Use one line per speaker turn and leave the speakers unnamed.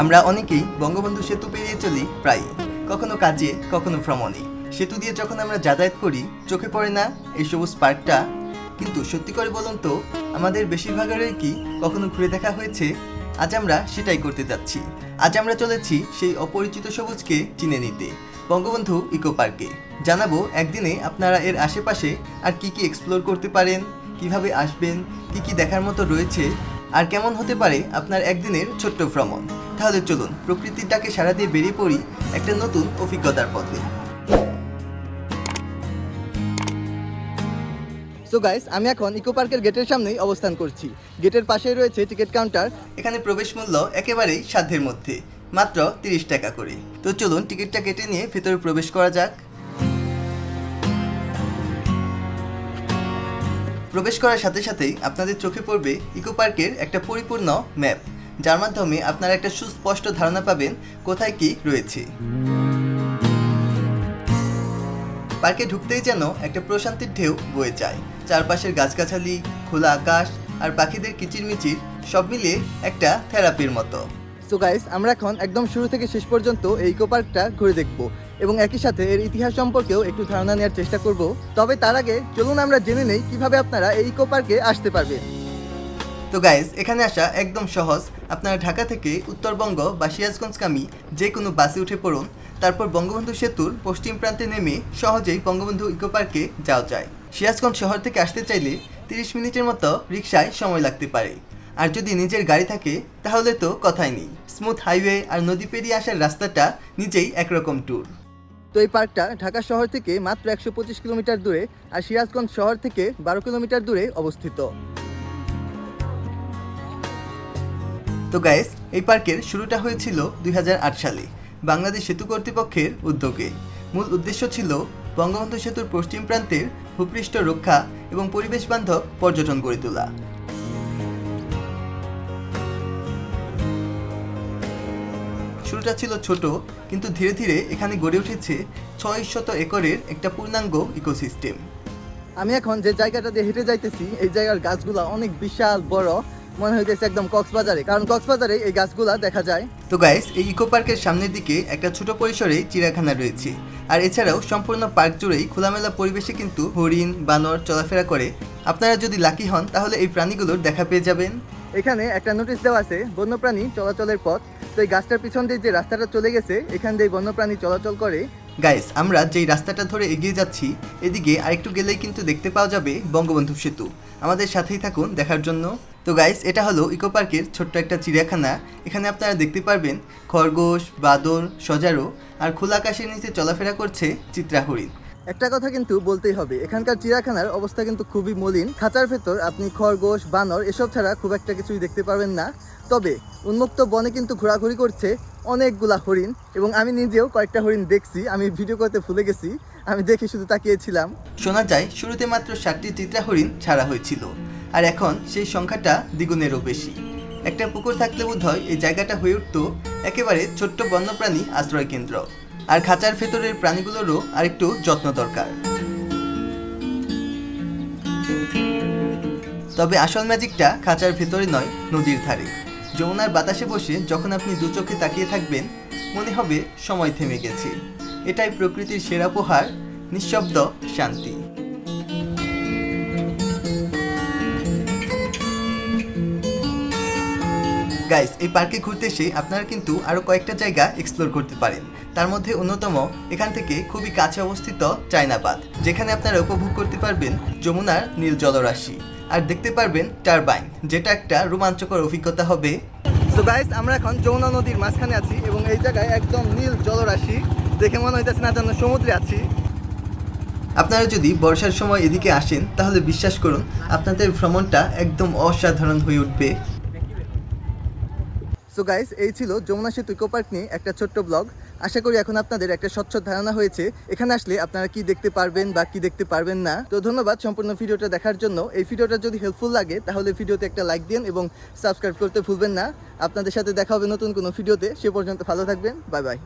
আমরা অনেকেই বঙ্গবন্ধু সেতু পেরিয়ে চলি প্রায়ই কখনো কাজে, কখনো ভ্রমণে। সেতু দিয়ে যখন আমরা যাতায়াত করি, চোখে পড়ে না এই সবুজ পার্কটা। কিন্তু সত্যি করে বলুন তো, আমাদের বেশিরভাগেরই কি কখনো ঘুরে দেখা হয়েছে? আজ আমরা সেটাই করতে যাচ্ছি। আজ আমরা চলেছি সেই অপরিচিত সবুজকে চিনে নিতে, বঙ্গবন্ধু ইকো পার্কে। জানাব একদিনে আপনারা এর আশেপাশে আর কি কি এক্সপ্লোর করতে পারেন, কীভাবে আসবেন, কি কি দেখার মতো রয়েছে, আর কেমন হতে পারে আপনার একদিনের ছোট্ট ভ্রমণ। তাহলে চলুন, প্রকৃতির ডাকে সারা দিয়ে বেরিয়ে পড়ি একটা নতুন অভিজ্ঞতার পথে। সো গাইস আমি এখন ইকো পার্কের গেটের সামনেই অবস্থান করছি। গেটের পাশেই রয়েছে টিকিট কাউন্টার। এখানে প্রবেশ মূল্য একেবারেই সাধ্যের মধ্যে, মাত্র তিরিশ টাকা করে। তো চলুন, টিকিটটা কেটে নিয়ে ভেতরে প্রবেশ করা যাক। প্রবেশ করার সাথে সাথেই আপনাদের চোখে পড়বে ইকো পার্কের একটা পরিপূর্ণ ম্যাপ। যার মাধ্যমে আপনারা একটা সুস্পষ্ট ধারণা পাবেন কোথায় কি রয়েছে। পার্কে ঢুকতেই যেন একটা প্রশান্তির ঢেউ বয়ে যায়। চারপাশের গাছগাছালি, খোলা আকাশ আর পাখিদের কিচিরমিচির সব মিলিয়ে একটা থেরাপির মতো। সো গাইস আমরা এখন একদম শুরু থেকে শেষ পর্যন্ত এই ইকো পার্কটা ঘুরে দেখব এবং একই সাথে এর ইতিহাস সম্পর্কেও একটু ধারণা নেওয়ার চেষ্টা করব। তবে তার আগে চলুন আমরা জেনে নেই কীভাবে আপনারা এই ইকো পার্কে আসতে পারবেন। তো গাইজ এখানে আসা একদম সহজ। আপনারা ঢাকা থেকে উত্তরবঙ্গ বা সিরাজগঞ্জগামী যে কোনো বাসে উঠে পড়ুন, তারপর বঙ্গবন্ধু সেতুর পশ্চিম প্রান্তে নেমে সহজেই বঙ্গবন্ধু ইকো পার্কে যাওয়া যায়। সিরাজগঞ্জ শহর থেকে আসতে চাইলে তিরিশ মিনিটের মতো রিক্সায় সময় লাগতে পারে। আর যদি নিজের গাড়ি থাকে, তাহলে তো কথাই নেই। স্মুথ হাইওয়ে আর নদী পেরিয়ে আসার রাস্তাটা নিজেই একরকম ট্যুর তো এই পার্কটা ঢাকা শহর থেকে মাত্র একশো পঁচিশ কিলোমিটার দূরে আর সিরাজগঞ্জ শহর থেকে বারো কিলোমিটার দূরে অবস্থিত। তো গাইস এই পার্কের শুরুটা হয়েছিল দুই হাজার আট সালে, বাংলাদেশ সেতু কর্তৃপক্ষের উদ্যোগে। মূল উদ্দেশ্য ছিল বঙ্গবন্ধু সেতুর পশ্চিম প্রান্তের ভূপৃষ্ঠ রক্ষা এবং পরিবেশ বান্ধব পর্যটন গড়ে তোলা। শুরুটা ছিল ছোট, কিন্তু ধীরে ধীরে এখানে গড়ে উঠেছে ছয় শত একরের একটা পূর্ণাঙ্গ ইকোসিস্টেম আমি এখন যে জায়গাটা দিয়ে হেঁটে যাইতেছি, এই জায়গার গাছগুলা অনেক বিশাল, বড় মনে হইতেছে একদম কক্সবাজারে। কারণ কক্সবাজারে এই গাছগুলা দেখা যায়। তো গাইস এই ইকো পার্কের সামনের দিকে একটা ছোট পরিসরে চিড়িয়াখানা রয়েছে। আর এছাড়াও সম্পূর্ণ পার্ক জুড়েই খোলামেলা পরিবেশে কিন্তু হরিণ বানর চলাফেরা করে। আপনারা যদি লাকি হন তাহলে এই প্রাণীগুলোর দেখা পেয়ে যাবেন। এখানে একটা নোটিশ দেওয়া আছে বন্যপ্রাণী চলাচলের পথ। তো এই গাছটার পিছন দিয়ে যে রাস্তাটা চলে গেছে এখান দিয়ে বন্যপ্রাণী চলাচল করে। গাইস আমরা যেই রাস্তাটা ধরে এগিয়ে যাচ্ছি এদিকে আরেকটু গেলেই কিন্তু দেখতে পাওয়া যাবে বঙ্গবন্ধু সেতু। আমাদের সাথেই থাকুন দেখার জন্য। তো গাইস এটা হলো ইকো পার্কের ছোট্ট একটা চিড়িয়াখানা। এখানে আপনারা দেখতে পারবেন খরগোশ বাদর সজারো আর খোলা আকাশের নিচে চলাফেরা করছে চিত্রা হরিণ। একটা কথা কিন্তু বলতেই হবে এখানকার চিড়িয়াখানার অবস্থা কিন্তু খুবই মলিন। খাঁচার ভেতর আপনি খরগোশ বানর এসব ছাড়া খুব একটা কিছুই দেখতে পারবেন না। তবে উন্মুক্ত বনে কিন্তু ঘোরাঘুরি করছে অনেকগুলা হরিণ এবং আমি নিজেও কয়েকটা হরিণ দেখছি আমি ভিডিও করতে ভুলে গেছি আমি দেখে শুধু তাকিয়েছিলাম। শোনা যায় শুরুতে মাত্র ষাটটি চিত্রা হরিণ ছাড়া হয়েছিল। আর এখন সেই সংখ্যাটা দ্বিগুণেরও বেশি। একটা পুকুর থাকলে বোধ হয় এই জায়গাটা হয়ে উঠতো একেবারে ছোট্ট বন্যপ্রাণী আশ্রয় কেন্দ্র আর খাঁচার ভেতরের প্রাণীগুলোরও আরেকটু যত্ন দরকার। তবে আসল ম্যাজিকটা খাঁচার ভেতরে নয়, নদীর ধারে। যমুনার বাতাসে বসে যখন আপনি দু চোখে তাকিয়ে থাকবেন, মনে হবে সময় থেমে গেছে। এটাই প্রকৃতির সেরা উপহার, নিঃশব্দ শান্তি। গাইস এই পার্কে ঘুরতে এসে আপনারা কিন্তু আরও কয়েকটা জায়গা এক্সপ্লোর করতে পারেন। তার মধ্যে অন্যতম এখান থেকে খুবই কাছে অবস্থিত চায়নাবাদ, যেখানে আপনারা উপভোগ করতে পারবেন যমুনার নীল জলরাশি। আর দেখতে পারবেন টারবাইন, যেটা একটা রোমাঞ্চকর অভিজ্ঞতা হবে। তো গাইস আমরা এখন যমুনা নদীর মাঝখানে আছি এবং এই জায়গায় একদম নীল জলরাশি, দেখে মনে হইতেছে না যেন সমুদ্রে আছি। আপনারা যদি বর্ষার সময় এদিকে আসেন, তাহলে বিশ্বাস করুন, আপনাদের ভ্রমণটা একদম অসাধারণ হয়ে উঠবে। সো গাইস এই ছিল যমুনা সেতু ইকো পার্ক নিয়ে একটা ছোট্ট ব্লগ আশা করি এখন আপনাদের একটা স্বচ্ছ ধারণা হয়েছে। এখানে আসলে আপনারা কি দেখতে পারবেন বা কি দেখতে পারবেন না। তো ধন্যবাদ সম্পূর্ণ ভিডিওটা দেখার জন্য। এই ভিডিওটা যদি হেল্পফুল লাগে, তাহলে ভিডিওতে একটা লাইক দিন এবং সাবস্ক্রাইব করতে ভুলবেন না। আপনাদের সাথে দেখা হবে নতুন কোনো ভিডিওতে। সে পর্যন্ত ভালো থাকবেন। Bye bye